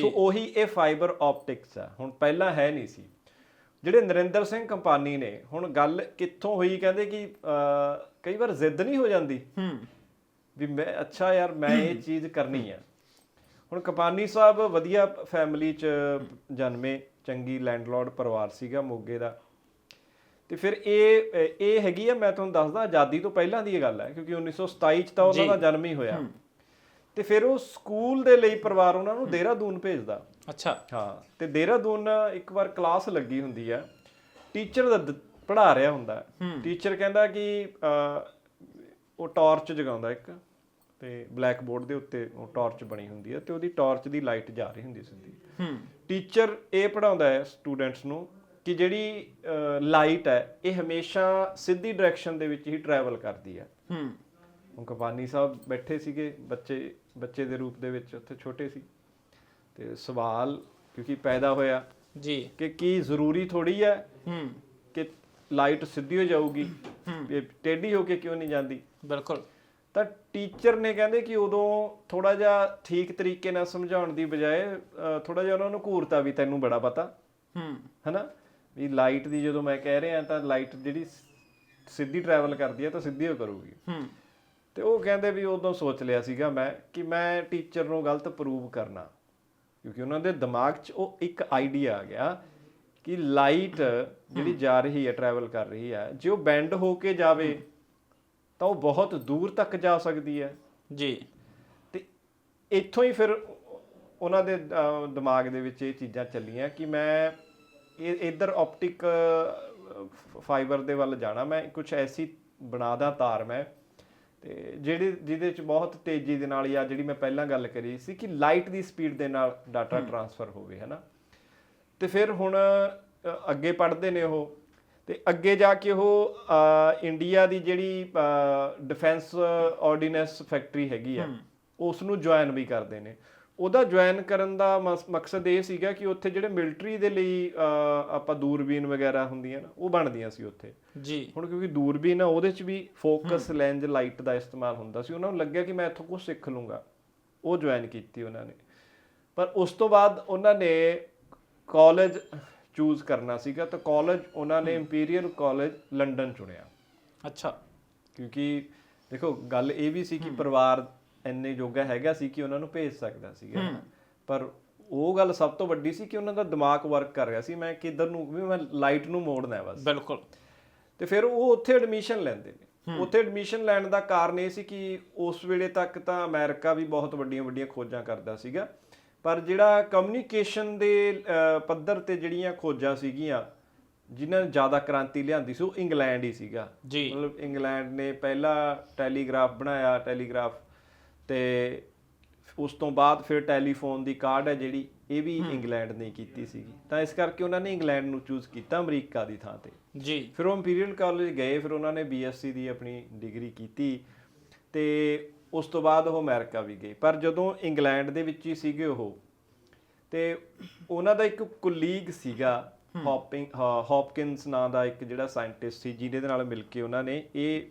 ਸੋ ਉਹੀ ਇਹ ਫਾਈਬਰ ਆਪਟਿਕਸ ਆ। ਹੁਣ ਪਹਿਲਾਂ ਹੈ ਨਹੀਂ ਸੀ। ਜਿਹੜੇ ਨਰਿੰਦਰ ਸਿੰਘ ਕੰਪਾਨੀ ਨੇ ਹੁਣ ਗੱਲ ਕਿੱਥੋਂ ਹੋਈ ਕਹਿੰਦੇ ਕਿ ਕਈ ਵਾਰ ਜ਼ਿੱਦ ਨਹੀਂ ਹੋ ਜਾਂਦੀ। ਹੂੰ। ਵੀ ਮੈਂ ਅੱਛਾ ਯਾਰ ਮੈਂ ਇਹ ਚੀਜ਼ ਕਰਨੀ ਆ। ਹੁਣ ਕਪਾਨੀ ਸਾਹਿਬ ਵਧੀਆ ਫੈਮਿਲੀ ਚ ਜਨਮੇ ਚੰਗੀ ਲੈਂਡਲੌਰਡ ਪਰਿਵਾਰ ਸੀਗਾ ਮੋਗੇ ਦਾ। ਤੇ ਫਿਰ ਇਹ ਇਹ ਹੈਗੀ ਆ ਮੈਂ ਤੁਹਾਨੂੰ ਦੱਸਦਾ ਆਜ਼ਾਦੀ ਤੋਂ ਪਹਿਲਾਂ ਦੀ ਇਹ ਗੱਲ ਹੈ ਕਿਉਂਕਿ 1927 ਚ ਤਾਂ ਉਹਨਾਂ। ਦਾ ਜਨਮ ਹੀ ਹੋਇਆ। ਤੇ ਫਿਰ ਉਹ ਸਕੂਲ ਦੇ ਲਈ ਪਰਿਵਾਰ ਉਹਨਾਂ ਨੂੰ ਦੇਹਰਾਦੂਨ ਭੇਜਦਾ। ਅੱਛਾ। ਹਾਂ ਤੇ ਦੇਹਰਾਦੂਨ ਇੱਕ ਵਾਰ ਕਲਾਸ ਲੱਗੀ ਹੁੰਦੀ ਆ। ਟੀਚਰ ਦਾ ਪੜਾ ਰਿਹਾ ਹੁੰਦਾ। ਟੀਚਰ ਕਹਿੰਦਾ ਕਿ ਉਹ ਟਾਰਚ ਜਗਾਉਂਦਾ ਇੱਕ ਤੇ ਬਲੈਕ ਬੋਰਡ ਦੇ ਉੱਤੇ ਉਹ ਟਾਰਚ ਬਣੀ ਹੁੰਦੀ ਹੈ ਤੇ ਉਹਦੀ ਟਾਰਚ ਦੀ ਲਾਈਟ ਜਾ ਰਹੀ ਹੁੰਦੀ ਸਿੱਧੀ। ਹੂੰ। ਟੀਚਰ ਇਹ ਪੜਾਉਂਦਾ ਹੈ ਸਟੂਡੈਂਟਸ ਨੂੰ ਕਿ ਜਿਹੜੀ ਲਾਈਟ ਹੈ ਇਹ ਹਮੇਸ਼ਾ ਸਿੱਧੀ ਡਾਇਰੈਕਸ਼ਨ ਦੇ ਵਿੱਚ ਹੀ ਟਰੈਵਲ ਕਰਦੀ ਹੈ। ਹੂੰ। ਹੁਣ ਕਪਾਨੀ ਸਾਹਿਬ ਬੈਠੇ ਸੀਗੇ ਬੱਚੇ ਬੱਚੇ ਦੇ ਰੂਪ ਦੇ ਵਿੱਚ ਉੱਥੇ ਛੋਟੇ ਸੀ। ਤੇ ਸਵਾਲ ਕਿਉਂਕਿ ਪੈਦਾ ਹੋਇਆ ਜੀ। ਕਿ ਕੀ ਜ਼ਰੂਰੀ ਥੋੜੀ ਹੈ ਹੂੰ। ਕਿ ਲਾਈਟ ਸਿੱਧੀ ਹੋ ਜਾਊਗੀ? ਇਹ ਟੇਢੀ ਹੋ ਕੇ ਕਿਉਂ ਨਹੀਂ ਜਾਂਦੀ? ਬਿਲਕੁਲ। ਤਾਂ ਟੀਚਰ ਨੇ ਕਹਿੰਦੇ ਕਿ ਉਦੋਂ ਥੋੜਾ ਜਿਹਾ ਠੀਕ ਤਰੀਕੇ ਨਾਲ ਸਮਝਾਉਣ ਦੀ ਬਜਾਏ ਥੋੜਾ ਜਿਹਾ ਉਹਨਾਂ ਨੂੰ ਘੂਰਤਾ ਵੀ ਤੈਨੂੰ ਬੜਾ ਪਤਾ। ਹੂੰ। ਹੈਨਾ? ਵੀ ਲਾਈਟ ਦੀ ਜਦੋਂ ਮੈਂ ਕਹਿ ਰਿਹਾ ਤਾਂ ਲਾਈਟ ਜਿਹੜੀ ਸਿੱਧੀ ਟਰੈਵਲ ਕਰਦੀ ਹੈ ਤਾਂ ਸਿੱਧੀ ਹੋ ਕਰੂਗੀ। ਹੂੰ। ਤੇ ਉਹ ਕਹਿੰਦੇ ਵੀ ਉਦੋਂ ਸੋਚ ਲਿਆ ਸੀਗਾ ਮੈਂ ਕਿ ਮੈਂ ਟੀਚਰ ਨੂੰ ਗਲਤ ਪ੍ਰੂਵ ਕਰਨਾ। ਕਿਉਂਕਿ ਉਹਨਾਂ ਦੇ ਦਿਮਾਗ 'ਚ ਉਹ ਇੱਕ ਆਈਡੀਆ ਆ ਗਿਆ ਕਿ ਲਾਈਟ ਜਿਹੜੀ ਜਾ ਰਹੀ ਹੈ ਟਰੈਵਲ ਕਰ ਰਹੀ ਹੈ ਜੇ ਉਹ ਬੈਂਡ ਹੋ ਕੇ ਜਾਵੇ ਤਾਂ ਉਹ ਬਹੁਤ ਦੂਰ ਤੱਕ ਜਾ ਸਕਦੀ ਹੈ ਜੀ। ਤੇ ਇੱਥੋਂ ਹੀ ਫਿਰ ਉਹਨਾਂ ਦੇ ਦਿਮਾਗ ਦੇ ਵਿੱਚ ਇਹ ਚੀਜ਼ਾਂ ਚੱਲੀਆਂ ਕਿ ਮੈਂ ਇਧਰ ਆਪਟਿਕ ਫਾਈਬਰ ਦੇ ਵੱਲ ਜਾਣਾ। ਮੈਂ ਕੁਝ ਐਸੀ ਬਣਾਦਾ ਤਾਰ ਮੈਂ। ਤੇ ਜਿਹੜੀ ਜਿਹਦੇ ਚ ਬਹੁਤ ਤੇਜ਼ੀ ਦੇ ਨਾਲ ਜਾਂ ਜਿਹੜੀ ਮੈਂ ਪਹਿਲਾਂ ਗੱਲ ਕਰੀ ਸੀ ਕਿ ਲਾਈਟ ਦੀ ਸਪੀਡ ਦੇ ਨਾਲ ਡਾਟਾ ਟਰਾਂਸਫਰ ਹੋਵੇ ਹੈਨਾ? ਤੇ ਫਿਰ ਹੁਣ ਅੱਗੇ ਪੜ੍ਹਦੇ ਨੇ ਉਹ। ਤੇ ਅੱਗੇ ਜਾ ਕੇ ਉਹ ਇੰਡੀਆ ਦੀ ਜਿਹੜੀ ਡਿਫੈਂਸ ਆਰਡੀਨੈਂਸ ਫੈਕਟਰੀ ਹੈਗੀ ਆ ਉਸ ਨੂੰ ਜੁਆਇਨ ਵੀ ਕਰਦੇ ਨੇ। ਉਹਦਾ ਜੁਆਇਨ ਕਰਨ ਦਾ ਮਕਸਦ ਇਹ ਸੀਗਾ ਕਿ ਉੱਥੇ ਜਿਹੜੇ ਮਿਲਟਰੀ ਦੇ ਲਈ ਆਪਾਂ ਦੂਰਬੀਨ ਵਗੈਰਾ ਹੁੰਦੀਆਂ ਨਾ ਉਹ ਬਣਦੀਆਂ ਸੀ ਉੱਥੇ। ਜੀ। ਹੁਣ ਕਿਉਂਕਿ ਦੂਰਬੀਨ ਆ ਉਹਦੇ 'ਚ ਵੀ ਫੋਕਸ ਲੈਂਜ ਲਾਈਟ ਦਾ ਇਸਤੇਮਾਲ ਹੁੰਦਾ ਸੀ। ਉਹਨਾਂ ਨੂੰ ਲੱਗਿਆ ਕਿ ਮੈਂ ਇੱਥੋਂ ਕੁਝ ਸਿੱਖ ਲੂੰਗਾ। ਉਹ ਜੁਆਇਨ ਕੀਤੀ ਉਹਨਾਂ ਨੇ। ਪਰ ਉਸ ਤੋਂ ਬਾਅਦ ਉਹਨਾਂ ਨੇ ਕਾਲਜ ਚੂਜ਼ ਕਰਨਾ ਸੀਗਾ ਤਾਂ ਕਾਲਜ ਉਹਨਾਂ ਨੇ ਇੰਪੀਰੀਅਲ ਕਾਲਜ ਲੰਡਨ ਚੁਣਿਆ। ਅੱਛਾ। ਕਿਉਂਕਿ ਦੇਖੋ ਗੱਲ ਇਹ ਵੀ ਸੀ ਕਿ ਪਰਿਵਾਰ ਇੰਨੇ ਜੋਗਾ ਹੈਗਾ ਸੀ ਕਿ ਉਹਨਾਂ ਨੂੰ ਭੇਜ ਸਕਦਾ ਸੀਗਾ। ਪਰ ਉਹ ਗੱਲ ਸਭ ਤੋਂ ਵੱਡੀ ਸੀ ਕਿ ਉਹਨਾਂ ਦਾ ਦਿਮਾਗ ਵਰਕ ਕਰ ਰਿਹਾ ਸੀ। ਮੈਂ ਕਿੱਧਰ ਨੂੰ ਵੀ ਮੈਂ ਲਾਈਟ ਨੂੰ ਮੋੜਨਾ ਹੈ ਬਸ। ਬਿਲਕੁਲ। ਤੇ ਫਿਰ ਉਹ ਉੱਥੇ ਐਡਮਿਸ਼ਨ ਲੈਂਦੇ ਨੇ। ਉੱਥੇ ਐਡਮਿਸ਼ਨ ਲੈਣ ਦਾ ਕਾਰਨ ਇਹ ਸੀ ਕਿ ਉਸ ਵੇਲੇ ਤੱਕ ਤਾਂ ਅਮਰੀਕਾ ਵੀ ਬਹੁਤ ਵੱਡੀਆਂ ਵੱਡੀਆਂ ਖੋਜਾਂ ਕਰਦਾ ਸੀਗਾ। ਪਰ ਜਿਹੜਾ ਕਮਿਊਨੀਕੇਸ਼ਨ ਦੇ ਪੱਧਰ ਤੇ ਜਿਹੜੀਆਂ ਖੋਜਾਂ ਸੀਗੀਆਂ ਜਿਨ੍ਹਾਂ ਨੇ ਜ਼ਿਆਦਾ ਕ੍ਰਾਂਤੀ ਲਿਆਂਦੀ ਸੀ ਉਹ ਇੰਗਲੈਂਡ ਹੀ ਸੀਗਾ। ਮਤਲਬ ਇੰਗਲੈਂਡ ਨੇ ਪਹਿਲਾ ਟੈਲੀਗ੍ਰਾਫ ਬਣਾਇਆ ਟੈਲੀਗ੍ਰਾਫ ਤੇ ਉਸ ਤੋਂ ਬਾਅਦ ਫਿਰ ਟੈਲੀਫੋਨ ਦੀ ਕਾਰਡ ਹੈ ਜਿਹੜੀ ਇਹ ਵੀ ਇੰਗਲੈਂਡ ਨੇ ਕੀਤੀ ਸੀਗੀ। ਤਾਂ ਇਸ ਕਰਕੇ ਉਹਨਾਂ ਨੇ ਇੰਗਲੈਂਡ ਨੂੰ ਚੂਜ਼ ਕੀਤਾ ਅਮਰੀਕਾ ਦੀ ਥਾਂ ਤੇ। ਜੀ। ਫਿਰ ਉਹ ਇੰਪੀਰੀਅਲ ਕਾਲਜ ਗਏ ਫਿਰ ਉਹਨਾਂ ਨੇ ਬੀਐਸਸੀ ਦੀ ਆਪਣੀ ਡਿਗਰੀ ਕੀਤੀ ਤੇ ਉਸ ਤੋਂ ਬਾਅਦ ਉਹ ਅਮਰੀਕਾ ਵੀ ਗਏ। ਪਰ ਜਦੋਂ ਇੰਗਲੈਂਡ ਦੇ ਵਿੱਚ ਹੀ ਸੀਗੇ ਉਹ ਤੇ ਉਹਨਾਂ ਦਾ ਇੱਕ ਕੁਲੀਗ ਸੀਗਾ ਹੌਪਿੰਗ ਹੌਪਕਿੰਸ ਨਾਂ ਦਾ ਇੱਕ ਜਿਹੜਾ ਸਾਇੰਟਿਸਟ ਸੀ ਜਿਹਦੇ ਨਾਲ ਮਿਲ ਕੇ ਉਹਨਾਂ ਨੇ ਇਹ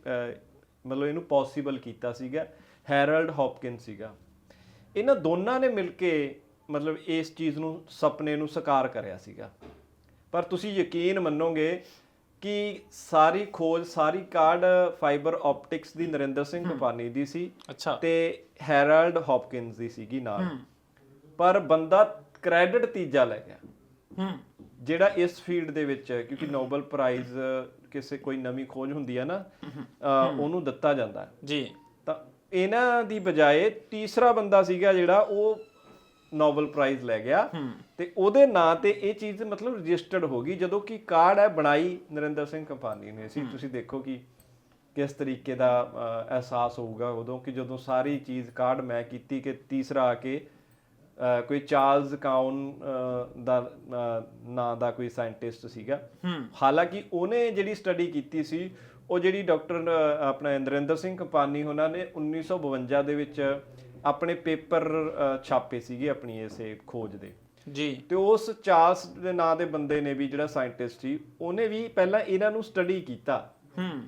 ਮਤਲਬ ਇਹਨੂੰ ਪੋਸੀਬਲ ਕੀਤਾ ਸੀਗਾ। ਹੈਰਲਡ ਹੌਪਕਿੰਸ ਸੀਗਾ। ਇਹਨਾਂ ਦੋਨਾਂ ਨੇ ਮਿਲ ਕੇ ਮਤਲਬ ਇਸ ਚੀਜ਼ ਨੂੰ ਸੁਪਨੇ ਨੂੰ ਸਾਕਾਰ ਕਰਿਆ ਸੀਗਾ। ਪਰ ਤੁਸੀਂ ਯਕੀਨ ਮੰਨੋਗੇ ਕਿ ਸਾਰੀ ਖੋਜ ਸਾਰੀ ਕਾਢ ਫਾਈਬਰ ਆਪਟਿਕਸ ਦੀ ਨਰਿੰਦਰ ਸਿੰਘ ਕੰਪਨੀ ਦੀ ਸੀ ਅੱਛਾ। ਤੇ ਹੈਰਲਡ ਹੌਪਕਿੰਸ ਦੀ ਸੀਗੀ ਨਾਲ। ਪਰ ਬੰਦਾ ਕ੍ਰੈਡਿਟ ਤੀਜਾ ਲੈ ਗਿਆ। ਹੂੰ। ਜਿਹੜਾ ਇਸ ਫੀਲਡ ਦੇ ਵਿੱਚ ਹੈ, ਕਿਉਂਕਿ ਨੋਬਲ ਪ੍ਰਾਈਜ਼ ਕਿਸੇ ਕੋਈ ਨਵੀਂ ਖੋਜ ਹੁੰਦੀ ਹੈ ਨਾ ਉਹਨੂੰ ਦਿੱਤਾ ਜਾਂਦਾ ਹੈ। ਜੀ। ਇਹਨਾਂ ਦੀ ਬਜਾਏ ਤੀਸਰਾ ਬੰਦਾ ਸੀਗਾ ਜਿਹੜਾ ਉਹ ਨੋਬਲ ਪ੍ਰਾਈਜ਼ ਲੈ ਗਿਆ। ਤੇ ਉਹਦੇ ਨਾਂ ਤੇ ਇਹ ਚੀਜ਼ ਮਤਲਬ ਰਜਿਸਟਰਡ ਹੋ ਗਈ ਜਦੋਂ ਕਿ ਕਾਰਡ ਹੈ ਬਣਾਈ ਨਰਿੰਦਰ ਸਿੰਘ ਕੰਪਾਨੀ ਨੇ। ਸੀ ਤੁਸੀਂ ਦੇਖੋ ਕਿ ਕਿਸ ਤਰੀਕੇ ਦਾ ਅਹ, ਅਹਿਸਾਸ ਹੋਊਗਾ ਉਦੋਂ ਕਿ ਜਦੋਂ ਸਾਰੀ ਚੀਜ਼ ਕਾਰਡ ਮੈਂ ਕੀਤੀ ਕਿ ਤੀਸਰਾ ਆ ਕੇ ਕੋਈ ਚਾਰਲਸ ਕਾਉਨ ਦਾ ਨਾਂ ਦਾ ਕੋਈ ਸਾਇੰਟਿਸਟ ਸੀਗਾ। ਹਾਲਾਂਕਿ ਉਹਨੇ ਜਿਹੜੀ ਸਟੱਡੀ ਕੀਤੀ ਸੀ ਉਹ ਜਿਹੜੀ ਡਾਕਟਰ ਆਪਣਾ ਨਰਿੰਦਰ ਸਿੰਘ ਕੰਪਾਨੀ ਉਹਨਾਂ ਨੇ 1952 ਦੇ ਵਿੱਚ ਆਪਣੇ ਪੇਪਰ ਛਾਪੇ ਸੀਗੇ ਆਪਣੀ ਇਸੇ ਖੋਜ ਦੇ। ਜੀ। ਤੇ ਉਸ ਚਾਰਲਸ ਦੇ ਨਾਂ ਦੇ ਬੰਦੇ ਨੇ ਵੀ ਜਿਹੜਾ ਸਾਇੰਟਿਸਟ ਸੀ ਉਹਨੇ ਵੀ ਪਹਿਲਾਂ ਇਹਨਾਂ ਨੂੰ ਸਟੱਡੀ ਕੀਤਾ। ਹੂੰ।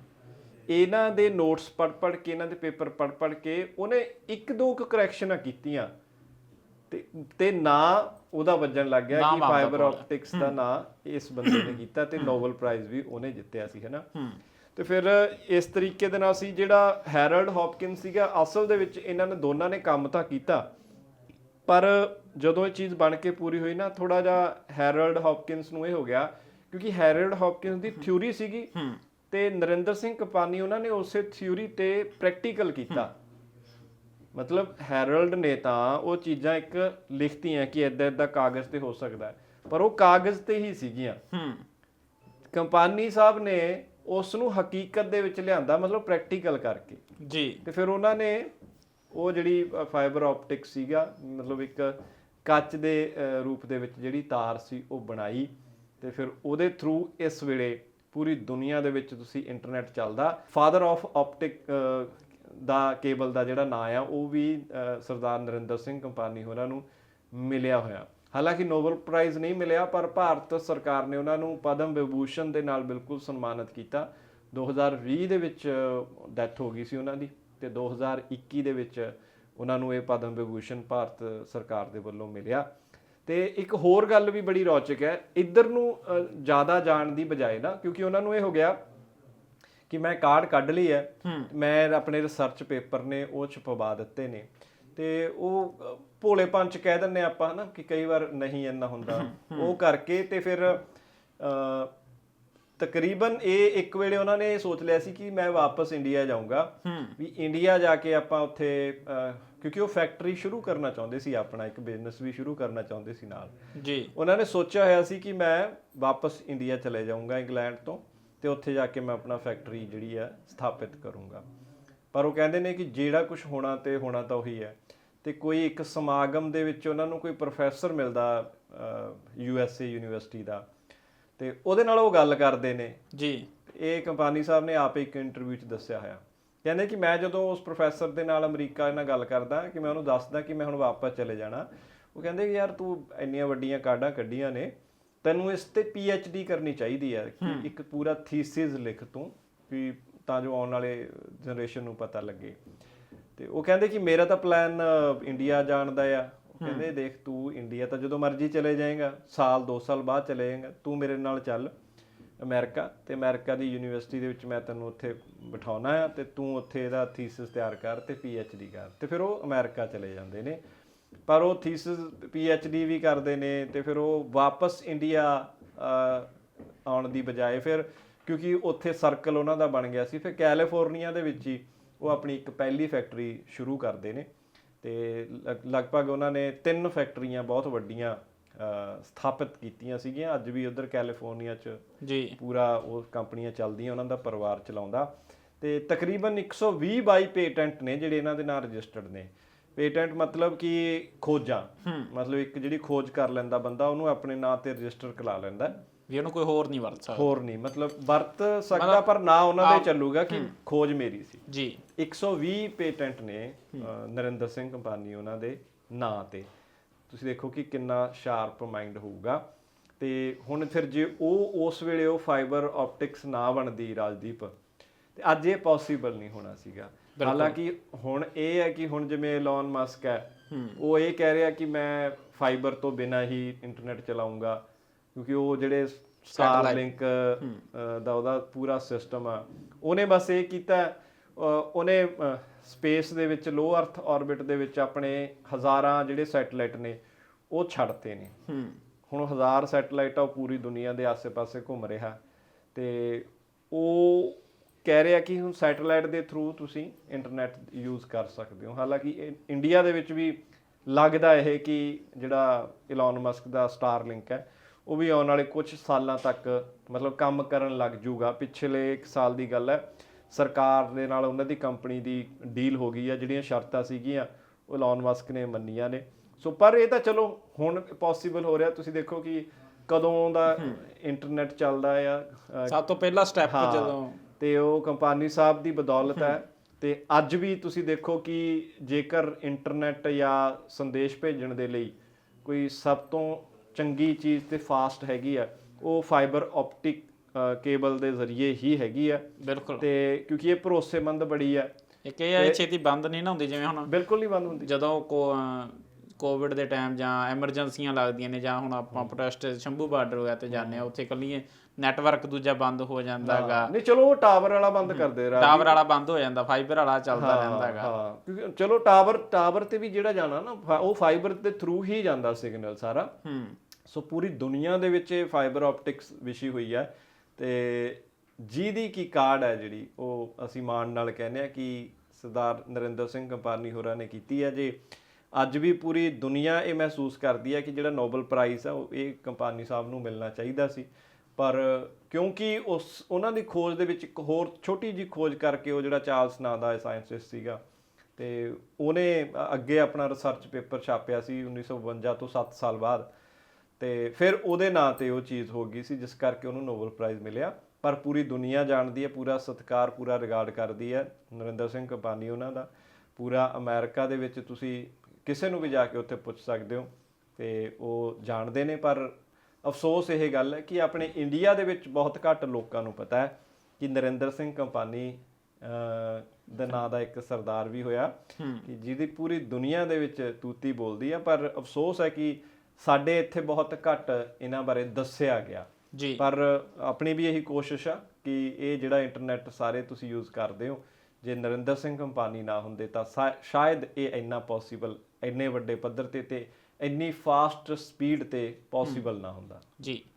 ਇਹਨਾਂ ਦੇ ਨੋਟਸ ਪੜ੍ਹ ਪੜ੍ਹ ਕੇ ਇਹਨਾਂ ਦੇ ਪੇਪਰ ਪੜ੍ਹ ਪੜ੍ਹ ਕੇ ਉਹਨੇ ਇੱਕ ਦੋ ਕੁ ਕਰੈਕਸ਼ਨਾਂ ਕੀਤੀਆਂ। ਤੇ ਤੇ ਨਾਂ ਉਹਦਾ ਵੱਜਣ ਲੱਗ ਗਿਆ ਕਿ ਫਾਈਬਰ। ਆਪਟਿਕਸ ਦਾ ਨਾਂ ਇਸ ਬੰਦੇ ਨੇ ਕੀਤਾ ਤੇ ਨੋਬਲ ਪ੍ਰਾਈਜ਼ ਵੀ ਉਹਨੇ ਜਿੱਤਿਆ ਸੀ ਹੈਨਾ ਹੂੰ। ਤੇ ਫਿਰ ਇਸ ਤਰੀਕੇ ਦੇ ਨਾਲ ਸੀ ਜਿਹੜਾ ਹੈਰਲਡ ਹੌਪਕਿੰਸ ਸੀਗਾ ਅਸਲ ਦੇ ਵਿੱਚ ਇਹਨਾਂ ਨੇ ਦੋਨਾਂ ਨੇ ਕੰਮ ਤਾਂ ਕੀਤਾ। ਪਰ ਜਦੋਂ ਇਹ ਚੀਜ਼ ਬਣ ਕੇ ਪੂਰੀ ਹੋਈ ਨਾ ਥੋੜਾ ਜਿਹਾ ਹੈਰਲਡ ਹੌਪਕਿੰਸ ਨੂੰ ਇਹ ਹੋ ਗਿਆ ਕਿਉਂਕਿ ਹੈਰਲਡ ਹੌਪਕਿੰਸ ਦੀ ਥਿਊਰੀ ਸੀਗੀ ਤੇ ਨਰਿੰਦਰ ਸਿੰਘ ਕਪਾਨੀ ਉਹਨਾਂ ਨੇ ਉਸੇ ਥਿਊਰੀ ਤੇ ਪ੍ਰੈਕਟੀਕਲ ਕੀਤਾ। ਮਤਲਬ ਹੈਰਲਡ ਨੇ ਤਾਂ ਉਹ ਚੀਜ਼ਾਂ ਇੱਕ ਲਿਖਤੀਆਂ ਕਿ ਇਦਾਂ ਇਦਾਂ ਕਾਗਜ਼ ਤੇ ਹੋ ਸਕਦਾ ਪਰ ਉਹ ਕਾਗਜ਼ ਤੇ ਹੀ ਸੀਗੀਆਂ। ਹੂੰ। ਕੰਪਾਨੀ ਸਾਹਿਬ ਨੇ ਉਸ ਨੂੰ ਹਕੀਕਤ ਦੇ ਵਿੱਚ ਲਿਆਂਦਾ ਮਤਲਬ ਪ੍ਰੈਕਟੀਕਲ ਕਰਕੇ। ਜੀ। ਤੇ ਫਿਰ ਉਹਨਾਂ ਨੇ ਉਹ ਜਿਹੜੀ ਫਾਈਬਰ ਆਪਟਿਕ ਸੀਗਾ ਮਤਲਬ ਇੱਕ ਕੱਚ ਦੇ ਰੂਪ ਦੇ ਵਿੱਚ ਜਿਹੜੀ ਤਾਰ ਸੀ ਉਹ ਬਣਾਈ। ਤੇ ਫਿਰ ਉਹਦੇ ਥਰੂ ਇਸ ਵੇਲੇ ਪੂਰੀ ਦੁਨੀਆ ਦੇ ਵਿੱਚ ਤੁਸੀਂ ਇੰਟਰਨੈਟ ਚੱਲਦਾ। ਫਾਦਰ ਆਫ ਆਪਟਿਕ ਦਾ ਕੇਬਲ ਦਾ ਜਿਹੜਾ ਨਾਂ ਆ ਉਹ ਵੀ ਸਰਦਾਰ ਨਰਿੰਦਰ ਸਿੰਘ ਕੰਪਾਨੀ ਹੋਰਾਂ ਨੂੰ ਮਿਲਿਆ ਹੋਇਆ। ਹਾਲਾਂਕਿ ਨੋਬਲ ਪ੍ਰਾਈਜ਼ ਨਹੀਂ ਮਿਲਿਆ ਪਰ ਭਾਰਤ ਸਰਕਾਰ ਨੇ ਉਹਨਾਂ ਨੂੰ ਪਦਮ ਵਿਭੂਸ਼ਣ ਦੇ ਨਾਲ ਬਿਲਕੁਲ ਸਨਮਾਨਿਤ ਕੀਤਾ। 2020 ਦੇ ਵਿੱਚ ਡੈਥ ਹੋ ਗਈ ਸੀ ਉਹਨਾਂ ਦੀ ਤੇ 2021 ਦੇ ਵਿੱਚ ਉਹਨਾਂ ਨੂੰ ਇਹ ਪਦਮ ਵਿਭੂਸ਼ਣ ਭਾਰਤ ਸਰਕਾਰ ਦੇ ਵੱਲੋਂ ਮਿਲਿਆ। ਤੇ ਇੱਕ ਹੋਰ ਗੱਲ ਵੀ ਬੜੀ ਰੌਚਕ ਹੈ ਇੱਧਰ ਨੂੰ ਜ਼ਿਆਦਾ ਜਾਣ ਦੀ ਬਜਾਏ ਨਾ ਕਿਉਂਕਿ ਉਹਨਾਂ ਨੂੰ ਇਹ ਹੋ ਗਿਆ ਕਿ ਮੈਂ ਕਾਰਡ ਕੱਢ ਲਈ ਹੈ ਮੈਂ ਆਪਣੇ ਰਿਸਰਚ ਪੇਪਰ ਨੇ ਉਹ ਛਪਵਾ ਦਿੱਤੇ ਨੇ। ਤੇ ਉਹ ਅ, ਭੋਲੇ ਪੰਚ ਕਹਿ ਦਿੰਨੇ ਆਪਾਂ ਹਨਾ ਕਿ ਕਈ ਵਾਰ ਨਹੀਂ ਇੰਨਾ ਹੁੰਦਾ। ਉਹ ਕਰਕੇ ਤੇ ਫਿਰ ਅ, ਤਕਰੀਬਨ ਇਹ ਇੱਕ ਵੇਲੇ ਉਹਨਾਂ ਨੇ ਸੋਚ ਲਿਆ ਸੀ ਕਿ ਮੈਂ ਵਾਪਸ ਇੰਡੀਆ ਜਾਊਂਗਾ। ਵੀ ਇੰਡੀਆ ਜਾ ਕੇ ਆਪਾਂ ਉੱਥੇ ਕਿਉਂਕਿ ਉਹ ਫੈਕਟਰੀ ਸ਼ੁਰੂ ਕਰਨਾ ਚਾਹੁੰਦੇ ਸੀ ਆਪਣਾ ਇੱਕ ਬਿਜ਼ਨਸ ਵੀ ਸ਼ੁਰੂ ਕਰਨਾ ਚਾਹੁੰਦੇ ਸੀ ਨਾਲ। ਜੀ। ਉਹਨਾਂ ਨੇ ਸੋਚਿਆ ਹੋਇਆ ਸੀ ਕਿ ਮੈਂ ਵਾਪਸ ਇੰਡੀਆ ਚਲੇ ਜਾਊਂਗਾ ਇੰਗਲੈਂਡ ਤੋਂ ਤੇ ਉੱਥੇ ਜਾ ਕੇ ਮੈਂ ਆਪਣਾ ਫੈਕਟਰੀ ਜਿਹੜੀ ਹੈ ਸਥਾਪਿਤ ਕਰੂੰਗਾ। ਪਰ ਉਹ ਕਹਿੰਦੇ ਨੇ ਕਿ ਜਿਹੜਾ ਕੁਝ ਹੋਣਾ ਤੇ ਹੋਣਾ ਤਾਂ ਉਹੀ ਹੈ। ਤੇ ਕੋਈ ਇੱਕ ਸਮਾਗਮ ਦੇ ਵਿੱਚ ਉਹਨਾਂ ਨੂੰ ਕੋਈ ਪ੍ਰੋਫੈਸਰ ਮਿਲਦਾ ਯੂ ਐਸ ਏ ਯੂਨੀਵਰਸਿਟੀ ਦਾ। ਤੇ ਉਹਦੇ ਨਾਲ ਉਹ ਗੱਲ ਕਰਦੇ ਨੇ। ਜੀ। ਇਹ ਕੰਪਨੀ ਸਾਹਿਬ ਨੇ ਆਪ ਇੱਕ ਇੰਟਰਵਿਊ 'ਚ ਦੱਸਿਆ ਹੋਇਆ। ਕਹਿੰਦੇ ਕਿ ਮੈਂ ਜਦੋਂ ਉਸ ਪ੍ਰੋਫੈਸਰ ਦੇ ਨਾਲ ਅਮਰੀਕਾ ਨਾਲ ਗੱਲ ਕਰਦਾ ਕਿ ਮੈਂ ਉਹਨੂੰ ਦੱਸਦਾ ਕਿ ਮੈਂ ਹੁਣ ਵਾਪਸ ਚਲੇ ਜਾਣਾ ਉਹ ਕਹਿੰਦੇ ਕਿ ਯਾਰ ਤੂੰ ਇੰਨੀਆਂ ਵੱਡੀਆਂ ਕਾਢਾਂ ਕੱਢੀਆਂ ਨੇ ਤੈਨੂੰ ਇਸ ਤੇ ਪੀ ਐਚ ਡੀ ਕਰਨੀ ਚਾਹੀਦੀ ਹੈ ਕਿ ਇੱਕ ਪੂਰਾ ਥੀਸਿਸ ਲਿਖ ਤੂੰ ਵੀ ਤਾਂ ਜੋ ਆਉਣ ਵਾਲੇ ਜਨਰੇਸ਼ਨ ਨੂੰ ਪਤਾ ਲੱਗੇ। ਤੇ ਉਹ ਕਹਿੰਦੇ ਕਿ ਮੇਰਾ ਤਾਂ ਪਲਾਨ ਇੰਡੀਆ ਜਾਣ ਦਾ ਆ। ਉਹ ਕਹਿੰਦੇ ਦੇਖ ਤੂੰ ਇੰਡੀਆ ਤਾਂ ਜਦੋਂ ਮਰਜ਼ੀ ਚਲੇ ਜਾਏਗਾ ਸਾਲ 2 ਸਾਲ ਬਾਅਦ ਚਲੇ ਜਾਏਗਾ ਤੂੰ ਮੇਰੇ ਨਾਲ ਚੱਲ ਅਮਰੀਕਾ ਤੇ ਅਮਰੀਕਾ ਦੀ ਯੂਨੀਵਰਸਿਟੀ ਦੇ ਵਿੱਚ ਮੈਂ ਤੈਨੂੰ ਉੱਥੇ ਬਿਠਾਉਣਾ ਆ ਤੇ ਤੂੰ ਉੱਥੇ ਇਹਦਾ ਥੀਸਿਸ ਤਿਆਰ ਕਰ ਤੇ ਪੀ ਐਚ ਡੀ ਕਰ। ਤੇ ਫਿਰ ਉਹ ਅਮਰੀਕਾ ਚਲੇ ਜਾਂਦੇ ਨੇ। ਪਰ ਉਹ ਥੀਸਿਸ ਪੀ ਐਚ ਡੀ ਵੀ ਕਰਦੇ ਨੇ ਤੇ ਫਿਰ ਉਹ ਵਾਪਸ ਇੰਡੀਆ ਆਉਣ ਦੀ ਬਜਾਏ ਫਿਰ ਕਿਉਂਕਿ ਉੱਥੇ ਸਰਕਲ ਉਹਨਾਂ ਦਾ ਬਣ ਗਿਆ ਸੀ ਫਿਰ ਕੈਲੀਫੋਰਨੀਆ ਦੇ ਵਿੱਚ ਹੀ ਉਹ ਆਪਣੀ ਇੱਕ ਪਹਿਲੀ ਫੈਕਟਰੀ ਸ਼ੁਰੂ ਕਰਦੇ ਨੇ ਤੇ ਲਗ- ਲਗਭਗ ਉਹਨਾਂ ਨੇ ਤਿੰਨ ਫੈਕਟਰੀਆਂ ਬਹੁਤ ਵੱਡੀਆਂ ਸਥਾਪਿਤ ਕੀਤੀਆਂ ਸੀਗੀਆਂ। ਅੱਜ ਵੀ ਉਧਰ ਕੈਲੀਫੋਰਨੀਆ 'ਚ ਜੀ। ਪੂਰਾ ਉਹ ਕੰਪਨੀਆਂ ਚੱਲਦੀਆਂ ਉਹਨਾਂ ਦਾ ਪਰਿਵਾਰ ਚਲਾਉਂਦਾ। ਤੇ ਤਕਰੀਬਨ 120 ਬਾਈ ਪੇਟੈਂਟ ਨੇ ਜਿਹੜੇ ਇਹਨਾਂ ਦੇ ਨਾਲ ਰਜਿਸਟਰਡ ਨੇ। ਪੇਟੈਂਟ ਮਤਲਬ ਕਿ ਖੋਜਾਂ। ਮਤਲਬ ਇੱਕ ਜਿਹੜੀ ਖੋਜ ਕਰ ਲੈਂਦਾ ਬੰਦਾ ਉਹਨੂੰ ਆਪਣੇ ਨਾਂ ਤੇ ਰਜਿਸਟਰ ਕਰਾ ਲੈਂਦਾ। ਵੀ ਉਹਨੂੰ ਕੋਈ ਹੋਰ ਨਹੀਂ ਵਰਤ ਸਕਦਾ ਹੋਰ ਨਹੀਂ ਮਤਲਬ ਵਰਤ ਸਕਦਾ ਪਰ ਨਾਂ ਉਹਨਾਂ ਦਾ ਚੱਲੂਗਾ ਕਿ ਖੋਜ ਮੇਰੀ ਸੀ। ਜੀ। 120 ਪੇਟੈਂਟ ਨੇ ਨਰਿੰਦਰ ਸਿੰਘ ਕੰਪਨੀ ਉਹਨਾਂ ਦੇ ਨਾਂ ਤੇ। ਤੁਸੀਂ ਦੇਖੋ ਕਿ ਕਿੰਨਾ ਸ਼ਾਰਪ ਮਾਈਂਡ ਹੋਊਗਾ। ਤੇ ਹੁਣ ਫਿਰ ਜੇ ਉਹ ਉਸ ਵੇਲੇ ਉਹ ਫਾਈਬਰ ਆਪਟਿਕਸ ਨਾ ਬਣਦੀ ਰਾਜਦੀਪ ਤੇ ਅੱਜ ਇਹ ਪੋਸੀਬਲ ਨਹੀਂ ਹੋਣਾ ਸੀਗਾ। ਹਾਲਾਂਕਿ ਹੁਣ ਇਹ ਹੈ ਕਿ ਹੁਣ ਜਿਵੇਂ ਐਲਨ ਮਸਕ ਹੈ। ਉਹ ਇਹ ਕਹਿ ਰਿਹਾ ਕਿ ਮੈਂ ਫਾਈਬਰ ਤੋਂ ਬਿਨਾ ਹੀ ਇੰਟਰਨੈਟ ਚਲਾਉਂਗਾ। ਕਿਉਂਕਿ ਉਹ ਜਿਹੜੇ ਸਟਾਰਲਿੰਕ ਦਾ ਉਹਦਾ ਪੂਰਾ ਸਿਸਟਮ ਆ। ਉਹਨੇ ਬਸ ਇਹ ਕੀਤਾ ਉਹਨੇ ਸਪੇਸ ਦੇ ਵਿੱਚ ਲੋ ਅਰਥ ਆਰਬਿਟ ਦੇ ਵਿੱਚ ਆਪਣੇ ਹਜ਼ਾਰਾਂ ਜਿਹੜੇ ਸੈਟੇਲਾਈਟ ਨੇ ਉਹ ਛੱਡਤੇ ਨੇ। ਹੁਣ ਹਜ਼ਾਰ ਸੈਟੇਲਾਈਟ ਆ ਉਹ ਪੂਰੀ ਦੁਨੀਆ ਦੇ ਆਸ-ਪਾਸੇ ਘੁੰਮ ਰਿਹਾ। ਤੇ ਉਹ ਕਹਿ ਰਿਹਾ ਕਿ ਹੁਣ ਸੈਟੇਲਾਈਟ ਦੇ ਥਰੂ ਤੁਸੀਂ ਇੰਟਰਨੈਟ ਯੂਜ਼ ਕਰ ਸਕਦੇ ਹੋ। ਹਾਲਾਂਕਿ ਇੰਡੀਆ ਦੇ ਵਿੱਚ ਵੀ ਲੱਗਦਾ ਇਹ ਕਿ ਜਿਹੜਾ ਇਲਨ ਮਸਕ ਦਾ ਸਟਾਰਲਿੰਕ ਹੈ ਉਹ ਵੀ ਆਉਣ ਵਾਲੇ ਕੁਝ ਸਾਲਾਂ ਤੱਕ ਮਤਲਬ ਕੰਮ ਕਰਨ ਲੱਗ ਜੂਗਾ। ਪਿਛਲੇ 1 ਸਾਲ ਦੀ ਗੱਲ ਹੈ ਸਰਕਾਰ ਦੇ ਨਾਲ ਉਹਨਾਂ ਦੀ ਕੰਪਨੀ ਦੀ ਡੀਲ ਹੋ ਗਈ ਆ ਜਿਹੜੀਆਂ ਸ਼ਰਤਾਂ ਸੀਗੀਆਂ ਉਹ ਇਲਨ ਮਸਕ ਨੇ ਮੰਨੀਆਂ ਨੇ। ਸੋ ਪਰ ਇਹ ਤਾਂ ਚਲੋ ਹੁਣ ਪੋਸੀਬਲ ਹੋ ਰਿਹਾ। ਤੁਸੀਂ ਦੇਖੋ ਕਿ ਕਦੋਂ ਦਾ ਇੰਟਰਨੈਟ ਚੱਲਦਾ ਆ ਸਭ ਤੋਂ ਪਹਿਲਾ ਸਟੈਪ ਜਦੋਂ ਤੇ ਉਹ ਕੰਪਾਨੀ ਸਾਹਿਬ ਦੀ ਬਦੌਲਤ ਹੈ। ਤੇ ਅੱਜ ਵੀ ਤੁਸੀਂ ਦੇਖੋ ਕਿ ਜੇਕਰ ਇੰਟਰਨੈਟ ਜਾਂ ਸੰਦੇਸ਼ ਭੇਜਣ ਦੇ ਲਈ ਕੋਈ ਸਭ ਤੋਂ ਚੰਗੀ ਚੀਜ਼ ਤੇ ਫਾਸਟ ਹੈਗੀ ਆ ਉਹ ਫਾਈਬਰ ਆਪਟਿਕ ਕੇਬਲ ਦੇ ਜ਼ਰੀਏ ਹੀ ਹੈਗੀ ਆ। ਬਿਲਕੁਲ। ਤੇ ਕਿਉਂਕਿ ਇਹ ਭਰੋਸੇਮੰਦ ਬੜੀ ਆ। ਇੱਕ ਇਹ ਆ ਇਹ ਛੇਤੀ ਬੰਦ ਨਹੀਂ ਨਾ ਹੁੰਦੀ ਜਿਵੇਂ ਹੁਣ ਬਿਲਕੁਲ ਨਹੀਂ ਬੰਦ ਹੁੰਦੀ। ਜਦੋਂ ਕੋ ਕੋਵਿਡ ਦੇ ਟਾਈਮ ਜਾਂ ਐਮਰਜੈਂਸੀਆਂ ਲੱਗਦੀਆਂ ਨੇ ਜਾਂ ਹੁਣ ਆਪਾਂ ਪ੍ਰੋਟੈਸਟ ਸ਼ੰਭੂ ਬਾਰਡਰ ਹੋਇਆ ਤੇ ਜਾਂਦੇ ਆ ਉੱਥੇ ਕੱਲੀ ਨੈਟਵਰਕ ਦੂਜਾ ਬੰਦ ਹੋ ਜਾਂਦਾਗਾ ਨਹੀਂ ਚਲੋ ਉਹ ਟਾਵਰ ਵਾਲਾ ਬੰਦ ਕਰਦੇ ਰਾ ਟਾਵਰ ਵਾਲਾ ਬੰਦ ਹੋ ਜਾਂਦਾ ਫਾਈਬਰ ਵਾਲਾ ਚੱਲਦਾ ਰਹਿੰਦਾਗਾ ਹਾਂ। ਕਿਉਂਕਿ ਚਲੋ ਟਾਵਰ ਟਾਵਰ ਤੇ ਵੀ ਜਿਹੜਾ ਜਾਣਾ ਨਾ ਉਹ ਫਾਈਬਰ ਦੇ ਥਰੂ ਹੀ ਜਾਂਦਾ ਸਿਗਨਲ ਸਾਰਾ। ਹੂੰ। ਸੋ ਪੂਰੀ ਦੁਨੀਆ ਦੇ ਵਿੱਚ ਇਹ ਫਾਈਬਰ ਆਪਟਿਕਸ ਵਿਸ਼ੀ ਹੋਈ ਹੈ ਤੇ ਦੀ ਕੀ ਕਾਰਡ ਹੈ ਜਿਹੜੀ ਉਹ ਅਸੀਂ ਮਾਣ ਨਾਲ ਕਹਿੰਦੇ ਆ ਕਿ ਸਰਦਾਰ ਨਰਿੰਦਰ ਸਿੰਘ ਕੰਪਾਨੀ ਹੋਰਾਂ ਨੇ ਕੀਤੀ ਹੈ ਜੇ ਅੱਜ ਵੀ ਪੂਰੀ ਦੁਨੀਆ ਇਹ ਮਹਿਸੂਸ ਕਰਦੀ ਹੈ ਕਿ ਜਿਹੜਾ ਨੋਬਲ ਪ੍ਰਾਈਜ਼ ਆ ਉਹ ਇਹ ਕੰਪਾਨੀ ਸਾਹਿਬ ਨੂੰ ਮਿਲਣਾ ਚਾਹੀਦਾ ਸੀ। ਪਰ ਕਿਉਂਕਿ ਉਸ ਉਹਨਾਂ ਦੀ ਖੋਜ ਦੇ ਵਿੱਚ ਇੱਕ ਹੋਰ ਛੋਟੀ ਜੀ ਖੋਜ ਕਰਕੇ ਉਹ ਜਿਹੜਾ ਚਾਰਲਸ ਨਾਂ ਦਾ ਸਾਇੰਸਟਿਸਟ ਸੀਗਾ ਤੇ ਉਹਨੇ ਅੱਗੇ ਆਪਣਾ ਰਿਸਰਚ ਪੇਪਰ ਛਾਪਿਆ ਸੀ 1952 ਤੋਂ 7 ਸਾਲ ਬਾਅਦ। ਤੇ ਫਿਰ ਉਹਦੇ ਨਾਂ ਤੇ ਉਹ ਚੀਜ਼ ਹੋ ਗਈ ਸੀ ਜਿਸ ਕਰਕੇ ਉਹਨੂੰ ਨੋਬਲ ਪ੍ਰਾਈਜ਼ ਮਿਲਿਆ। ਪਰ ਪੂਰੀ ਦੁਨੀਆ ਜਾਣਦੀ ਹੈ ਪੂਰਾ ਸਤਿਕਾਰ ਪੂਰਾ ਰਿਗਾਰਡ ਕਰਦੀ ਹੈ ਨਰਿੰਦਰ ਸਿੰਘ ਕੰਪਾਨੀ ਉਹਨਾਂ ਦਾ। ਪੂਰਾ ਅਮਰੀਕਾ ਦੇ ਵਿੱਚ ਤੁਸੀਂ ਕਿਸੇ ਨੂੰ ਵੀ ਜਾ ਕੇ ਉੱਥੇ ਪੁੱਛ ਸਕਦੇ ਹੋ ਤੇ ਉਹ ਜਾਣਦੇ ਨੇ ਪਰ ਅਫਸੋਸ ਇਹ ਗੱਲ ਹੈ ਕਿ ਆਪਣੇ ਇੰਡੀਆ ਦੇ ਵਿੱਚ ਬਹੁਤ ਘੱਟ ਲੋਕਾਂ ਨੂੰ ਪਤਾ ਹੈ ਕਿ ਨਰਿੰਦਰ ਸਿੰਘ ਕੰਪਾਨੀ ਦੇ ਨਾਂ ਦਾ ਇੱਕ ਸਰਦਾਰ ਵੀ ਹੋਇਆ ਕਿ ਜਿਹਦੀ ਪੂਰੀ ਦੁਨੀਆ ਦੇ ਵਿੱਚ ਤੂਤੀ ਬੋਲਦੀ ਹੈ। ਪਰ ਅਫਸੋਸ ਹੈ ਕਿ ਸਾਡੇ ਇੱਥੇ ਬਹੁਤ ਘੱਟ ਇਹਨਾਂ ਬਾਰੇ ਦੱਸਿਆ ਗਿਆ। ਜੀ। ਪਰ ਆਪਣੀ ਵੀ ਇਹੀ ਕੋਸ਼ਿਸ਼ ਆ ਕਿ ਇਹ ਜਿਹੜਾ ਇੰਟਰਨੈਟ ਸਾਰੇ ਤੁਸੀਂ ਯੂਜ਼ ਕਰਦੇ ਹੋ ਜੇ ਨਰਿੰਦਰ ਸਿੰਘ ਕੰਪਾਨੀ ਨਾ ਹੁੰਦੇ ਤਾਂ ਸ਼ਾਇਦ ਇਹ ਇੰਨਾ ਪੋਸੀਬਲ ਇੰਨੇ ਵੱਡੇ ਪੱਧਰ ਤੇ ਤੇ ਇੰਨੀ ਫਾਸਟ ਸਪੀਡ ਤੇ ਪੋਸੀਬਲ ਨਾ ਹੁੰਦਾ। ਜੀ।